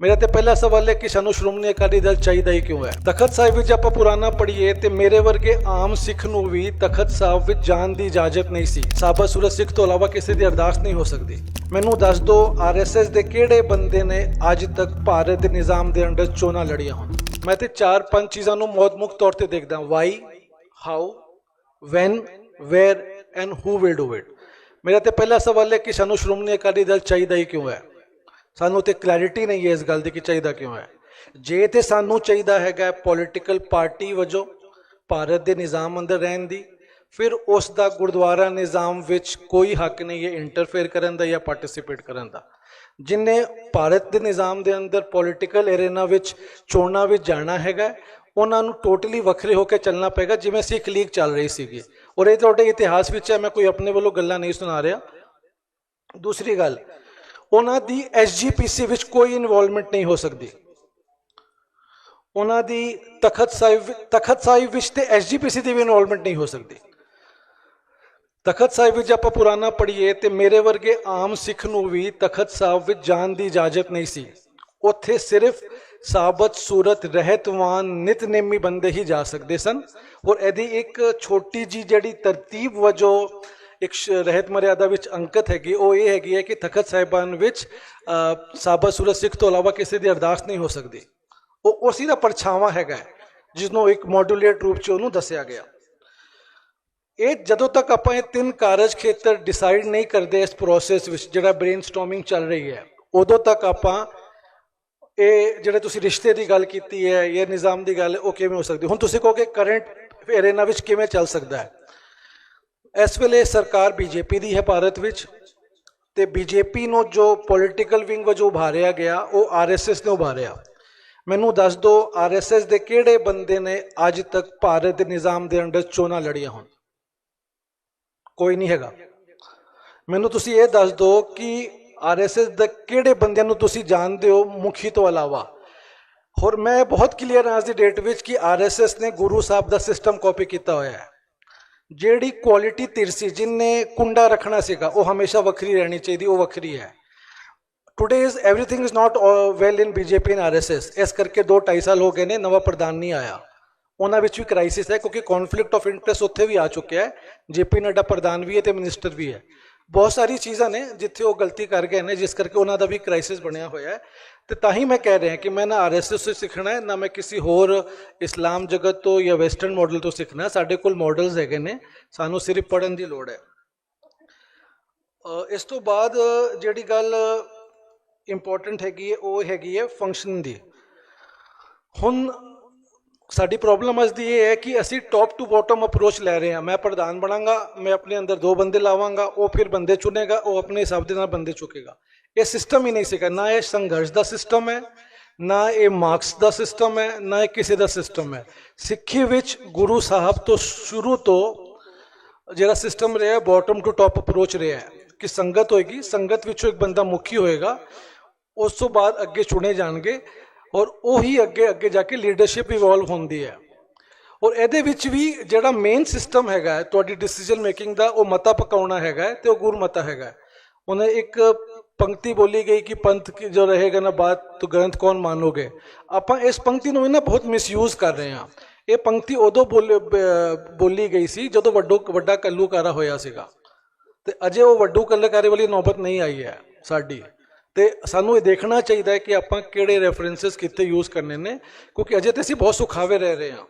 ਮੇਰਾ ਤੇ ਪਹਿਲਾ ਸਵਾਲ ਹੈ ਕਿ ਸਾਨੂੰ ਸ਼੍ਰੋਮਣੀ ਅਕਾਲੀ ਦਲ ਚਾਹੀਦਾ ਹੀ ਕਿਉਂ ਹੈ? ਤਖਤ ਸਾਹਿਬ ਵਿੱਚ ਆਪਾਂ ਪੁਰਾਣਾ ਪੜ੍ਹੀਏ ਤੇ ਮੇਰੇ ਵਰਗੇ ਆਮ ਸਿੱਖ ਨੂੰ ਵੀ ਤਖਤ ਸਾਹਿਬ ਵਿੱਚ ਜਾਣ ਦੀ ਇਜਾਜ਼ਤ ਨਹੀਂ ਸੀ। ਸਾਬਾ ਸੂਰਤ ਸਿੱਖ ਤੋਂ ਇਲਾਵਾ ਕਿਸੇ ਦੀ ਅਰਦਾਸ ਨਹੀਂ ਹੋ ਸਕਦੀ। ਮੈਨੂੰ ਦੱਸ ਦਿਓ ਆਰਐਸਐਸ ਦੇ ਕਿਹੜੇ ਬੰਦੇ ਨੇ ਅੱਜ ਤੱਕ ਭਾਰਤ ਦੇ ਨਿਜ਼ਾਮ ਦੇ ਅੰਡਰ ਚੋਣਾਂ ਲੜੀਆਂ ਹੋਣ? ਮੈਂ ਤੇ ਚਾਰ ਪੰਜ ਚੀਜ਼ਾਂ ਨੂੰ ਮੌਤ ਮੁੱਖ ਤੌਰ ਤੇ ਦੇਖਦਾ why how when where and who will do it ਮੇਰਾ ਤੇ ਪਹਿਲਾ ਸਵਾਲ ਹੈ ਕਿ ਸਾਨੂੰ ਸ਼੍ਰੋਮਣੀ ਅਕਾਲੀ ਦਲ ਚਾਹੀਦਾ ਹੀ ਕਿਉਂ ਹੈ? ਸਾਨੂੰ ਤੇ ਕਲੈਰਿਟੀ ਨਹੀਂ ਹੈ ਇਸ ਗੱਲ ਦੀ ਕਿ ਚਾਹੀਦਾ ਕਿਉਂ ਹੈ। ਜੇ ਤੇ ਸਾਨੂੰ ਚਾਹੀਦਾ ਹੈਗਾ ਪੋਲਿਟੀਕਲ ਪਾਰਟੀ ਵਜੋਂ ਭਾਰਤ ਦੇ ਨਿਜ਼ਾਮ ਅੰਦਰ ਰਹਿਣ ਦੀ, ਫਿਰ ਉਸ ਦਾ ਗੁਰਦੁਆਰਾ ਨਿਜ਼ਾਮ ਵਿੱਚ ਕੋਈ ਹੱਕ ਨਹੀਂ ਹੈ ਇੰਟਰਫੇਅਰ ਕਰਨ ਦਾ ਜਾਂ ਪਾਰਟਿਸਿਪੇਟ ਕਰਨ ਦਾ। ਜਿਨੇ ਭਾਰਤ ਦੇ ਨਿਜ਼ਾਮ ਦੇ ਅੰਦਰ ਪੋਲਿਟੀਕਲ ਐਰੇਨਾ ਵਿੱਚ, ਚੋਣਾਂ ਵਿੱਚ ਜਾਣਾ ਹੈਗਾ ਉਹਨਾਂ ਨੂੰ ਟੋਟਲੀ ਵੱਖਰੇ ਹੋ ਕੇ ਚੱਲਣਾ ਪਏਗਾ, ਜਿਵੇਂ ਸਿੱਖ ਲੀਗ ਚੱਲ ਰਹੀ ਸੀਗੀ। ਔਰ ਇਹ ਤੁਹਾਡੇ ਇਤਿਹਾਸ ਵਿੱਚ ਹੈ, ਮੈਂ ਕੋਈ ਆਪਣੇ ਵੱਲੋਂ ਗੱਲਾਂ ਨਹੀਂ ਸੁਣਾ ਰਿਹਾ। ਦੂਸਰੀ ਗੱਲ ਉਹਨਾਂ ਦੀ ਐਸਜੀਪੀਸੀ ਵਿੱਚ ਕੋਈ ਇਨਵੋਲਵਮੈਂਟ ਨਹੀਂ ਹੋ ਸਕਦੀ। ਉਹਨਾਂ ਦੀ ਤਖਤ ਸਾਹਿਬ ਤਖਤ ਸਾਹਿਬ ਵਿੱਚ ਤੇ ਐਸਜੀਪੀਸੀ ਦੀ ਵੀ ਇਨਵੋਲਵਮੈਂਟ ਨਹੀਂ ਹੋ ਸਕਦੀ। ਤਖਤ ਸਾਹਿਬ ਵਿੱਚ ਆਪਾਂ ਪੁਰਾਣਾ ਪੜ੍ਹੀਏ ਤੇ ਮੇਰੇ ਵਰਗੇ ਆਮ ਸਿੱਖ ਨੂੰ ਵੀ ਤਖਤ ਸਾਹਿਬ ਵਿੱਚ ਜਾਣ ਦੀ ਇਜਾਜ਼ਤ ਨਹੀਂ ਸੀ। ਉੱਥੇ ਸਿਰਫ ਸਾਬਤ, ਸੂਰਤ, ਰਹਿਤਵਾਨ, ਨਿਤਨੇਮੀ ਬੰਦੇ ਹੀ ਜਾ ਸਕਦੇ ਸਨ। ਔਰ ਇਹਦੀ ਇੱਕ ਛੋਟੀ ਜੀ ਜਿਹੜੀ ਤਰਤੀਬ ਵਜੋਂ ਇੱਕ ਸ਼- ਰਹਿਤ ਮਰਿਆਦਾ ਵਿੱਚ ਅੰਕਤ ਹੈਗੀ, ਉਹ ਇਹ ਹੈਗੀ ਹੈ ਕਿ ਤਖਤ ਸਾਹਿਬਾਨ ਵਿੱਚ ਸਾਬਾ ਸਾਬਤ ਸੂਰਤ ਸਿੱਖ ਤੋਂ ਇਲਾਵਾ ਕਿਸੇ ਦੀ ਅਰਦਾਸ ਨਹੀਂ ਹੋ ਸਕਦੀ। ਉਹ ਉਸੇ ਦਾ ਪਰਛਾਵਾਂ ਹੈਗਾ ਜਿਸ ਨੂੰ ਇੱਕ ਮੋਡੂਲੇਟ ਰੂਪ ਚ ਉਹਨੂੰ ਦੱਸਿਆ ਗਿਆ। ਇਹ ਜਦੋਂ ਤੱਕ ਆਪਾਂ ਇਹ ਤਿੰਨ ਕਾਰਜ ਖੇਤਰ ਡਿਸਾਈਡ ਨਹੀਂ ਕਰਦੇ ਇਸ ਪ੍ਰੋਸੈਸ ਵਿੱਚ, ਜਿਹੜਾ ਬ੍ਰੇਨਸਟਾਰਮਿੰਗ ਚੱਲ ਰਹੀ ਹੈ, ਉਦੋਂ ਤੱਕ ਆਪਾਂ ਇਹ ਜਿਹੜੇ ਤੁਸੀਂ ਰਿਸ਼ਤੇ ਦੀ ਗੱਲ ਕੀਤੀ ਹੈ, ਇਹ ਨਿਜ਼ਾਮ ਦੀ ਗੱਲ, ਉਹ ਕਿਵੇਂ ਹੋ ਸਕਦੀ ਹੁਣ ਤੁਸੀਂ ਕਹੋਗੇ ਕਰੰਟ ਐਰੇਨਾ ਵਿੱਚ ਕਿਵੇਂ ਚੱਲ ਸਕਦਾ ਹੈ? ਇਸ ਵੇਲੇ ਸਰਕਾਰ ਬੀਜੇਪੀ ਦੀ ਹੈ ਭਾਰਤ ਵਿੱਚ ਤੇ ਬੀਜੇਪੀ ਨੂੰ ਜੋ ਪੋਲਿਟੀਕਲ ਵਿੰਗ ਵਜੋਂ ਉਭਾਰਿਆ ਗਿਆ, ਉਹ ਆਰਐਸਐਸ ਨੇ ਉਭਾਰਿਆ। ਮੈਨੂੰ ਦੱਸ ਦਿਓ ਆਰਐਸਐਸ ਦੇ ਕਿਹੜੇ ਬੰਦੇ ਨੇ ਅੱਜ ਤੱਕ ਭਾਰਤ ਦੇ ਨਿਜ਼ਾਮ ਦੇ ਅੰਡਰ ਚੋਣਾਂ ਲੜੀਆਂ ਹੋਣ? ਕੋਈ ਨਹੀਂ ਹੈਗਾ। ਮੈਨੂੰ ਤੁਸੀਂ ਇਹ ਦੱਸ ਦਿਓ ਕਿ ਆਰਐਸਐਸ ਦੇ ਕਿਹੜੇ ਬੰਦਿਆਂ ਨੂੰ ਤੁਸੀਂ ਜਾਣਦੇ ਹੋ ਮੁਖੀ ਤੋਂ ਇਲਾਵਾ? ਹੋਰ ਮੈਂ ਬਹੁਤ ਕਲੀਅਰ ਹਾਂ ਅੱਜ ਦੀ ਡੇਟ ਵਿੱਚ ਕਿ ਆਰਐਸਐਸ ਨੇ ਗੁਰੂ ਸਾਹਿਬ ਦਾ ਸਿਸਟਮ ਕਾਪੀ ਕੀਤਾ ਹੋਇਆ ਹੈ। ਜਿਹੜੀ ਕੁਆਲਿਟੀ ਤਿਰਸੀ ਜਿਨਨੇ ਕੁੰਡਾ ਰੱਖਣਾ ਸੀਗਾ ਉਹ ਹਮੇਸ਼ਾ ਵੱਖਰੀ ਰਹਿਣੀ ਚਾਹੀਦੀ ਉਹ ਵੱਖਰੀ ਹੈ today is everything is not well in BJP and RSS ਇਸ ਕਰਕੇ 2 2.5 ਸਾਲ ਹੋ ਗਏ ਨੇ ਨਵਾਂ ਪ੍ਰਧਾਨ ਨਹੀਂ ਆਇਆ ਉਹਨਾਂ ਵਿੱਚ ਵੀ ਕ੍ਰਾਈਸਿਸ ਹੈ ਕਿਉਂਕਿ ਕਨਫਲਿਕਟ ਆਫ ਇੰਟਰਸਟ ਉੱਥੇ ਵੀ ਆ ਚੁੱਕਿਆ ਹੈ ਜੇਪੀ ਨੱਡਾ ਪ੍ਰਧਾਨ ਵੀ ਹੈ ਤੇ ਮਿਨਿਸਟਰ ਵੀ ਹੈ ਬਹੁਤ ਸਾਰੀ ਚੀਜ਼ਾਂ ਨੇ ਜਿੱਥੇ ਉਹ ਗਲਤੀ ਕਰ ਗਏ ਨੇ, ਜਿਸ ਕਰਕੇ ਉਹਨਾਂ ਦਾ ਵੀ ਕ੍ਰਾਈਸਿਸ ਬਣਿਆ ਹੋਇਆ ਹੈ। ਤੇ ਤਾਂ ਹੀ ਮੈਂ ਕਹਿ ਰਿਹਾ ਕਿ ਮੈਂ ਨਾ ਆਰਐਸਐਸ ਤੋਂ ਸਿੱਖਣਾ ਹੈ, ਨਾ ਮੈਂ ਕਿਸੇ ਹੋਰ ਇਸਲਾਮ ਜਗਤ ਤੋਂ ਜਾਂ ਵੈਸਟਰਨ ਮਾਡਲ ਤੋਂ ਸਿੱਖਣਾ ਸਾਡੇ ਕੋਲ ਮਾਡਲਸ ਹੈਗੇ ਨੇ, ਸਾਨੂੰ ਸਿਰਫ ਪੜਨ ਦੀ ਲੋੜ ਹੈ। ਇਸ ਤੋਂ ਬਾਅਦ ਜਿਹੜੀ ਗੱਲ ਇੰਪੋਰਟੈਂਟ ਹੈਗੀ ਹੈ, ਉਹ ਹੈਗੀ ਹੈ ਫੰਕਸ਼ਨ ਦੀ। ਹੁਣ ਸਾਡੀ ਪ੍ਰੋਬਲਮ ਅੱਜ ਦੀ ਇਹ ਹੈ ਕਿ ਅਸੀਂ ਟੌਪ ਟੂ ਬਾਟਮ ਅਪਰੋਚ ਲੈ ਰਹੇ ਹਾਂ। ਮੈਂ ਪ੍ਰਧਾਨ ਬਣਾਂਗਾ, ਮੈਂ ਆਪਣੇ ਅੰਦਰ ਦੋ ਬੰਦੇ ਲਾਵਾਂਗਾ, ਉਹ ਫਿਰ ਬੰਦੇ ਚੁਣੇਗਾ, ਉਹ ਆਪਣੇ ਹਿਸਾਬ ਦੇ ਨਾਲ ਬੰਦੇ ਚੁੱਕੇਗਾ। ਇਹ ਸਿਸਟਮ ਹੀ ਨਹੀਂ ਸੀਗਾ। ਨਾ ਇਹ ਸੰਘਰਸ਼ ਦਾ ਸਿਸਟਮ ਹੈ, ਨਾ ਇਹ ਮਾਰਕਸ ਦਾ ਸਿਸਟਮ ਹੈ, ਨਾ ਇਹ ਕਿਸੇ ਦਾ ਸਿਸਟਮ ਹੈ। ਸਿੱਖੀ ਵਿੱਚ ਗੁਰੂ ਸਾਹਿਬ ਤੋਂ ਸ਼ੁਰੂ ਤੋਂ ਜਿਹੜਾ ਸਿਸਟਮ ਰਿਹਾ ਬਾਟਮ ਟੂ ਟਾਪ ਅਪਰੋਚ ਰਿਹਾ ਕਿ ਸੰਗਤ ਹੋਏਗੀ। ਸੰਗਤ ਵਿੱਚੋਂ ਇੱਕ ਬੰਦਾ ਮੁਖੀ ਹੋਏਗਾ, ਉਸ ਤੋਂ ਬਾਅਦ ਅੱਗੇ ਚੁਣੇ ਜਾਣਗੇ। ਔਰ ਉਹੀ ਅੱਗੇ ਅੱਗੇ ਜਾ ਕੇ ਲੀਡਰਸ਼ਿਪ ਇਵੋਲਵ ਹੁੰਦੀ ਹੈ। ਔਰ ਇਹਦੇ ਵਿੱਚ ਵੀ ਜਿਹੜਾ ਮੇਨ ਸਿਸਟਮ ਹੈਗਾ ਤੁਹਾਡੀ ਡਿਸੀਜਨ ਮੇਕਿੰਗ ਦਾ, ਉਹ ਮਤਾ ਪਕਾਉਣਾ ਹੈਗਾ ਹੈ ਤੇ ਉਹ ਗੁਰਮਤਾ ਹੈਗਾ ਹੈ। ਉਹਨੇ ਇੱਕ ਪੰਕਤੀ ਬੋਲੀ ਗਈ ਕਿ ਪੰਥ ਕੀ ਜੋ ਰਹੇਗਾ ਨਾ ਬਾਤ, ਤੋ ਗ੍ਰੰਥ ਕੌਣ ਮਾਨੋਗੇ? ਆਪਾਂ ਇਸ ਪੰਕਤੀ ਨੂੰ ਵੀ ਨਾ ਬਹੁਤ ਮਿਸਯੂਜ਼ ਕਰ ਰਹੇ ਹਾਂ। ਇਹ ਪੰਕਤੀ ਉਦੋਂ ਬੋਲ- ਬ- ਬੋਲੀ ਗਈ ਸੀ ਜਦੋਂ ਵੱਡੋ, ਵੱਡਾ ਕੱਲੂਕਾਰਾ ਹੋਇਆ ਸੀਗਾ। ਤੇ ਅਜੇ ਉਹ ਵੱਡੂ ਕਲਾਕਾਰੀ ਵਾਲੀ ਨੌਬਤ ਨਹੀਂ ਆਈ ਹੈ ਸਾਡੀ। ਤੇ ਸਾਨੂੰ ਇਹ ਦੇਖਣਾ ਚਾਹੀਦਾ ਹੈ ਕਿ ਆਪਾਂ ਕਿਹੜੇ ਰੈਫਰੈਂਸਸ ਕਿੱਥੇ ਯੂਜ਼ ਕਰਨੇ ਨੇ, ਕਿਉਂਕਿ ਅਜੇ ਤੇ ਅਸੀਂ ਬਹੁਤ ਸੁਖਾਵੇ ਰਹਿ ਰਹੇ ਹਾਂ।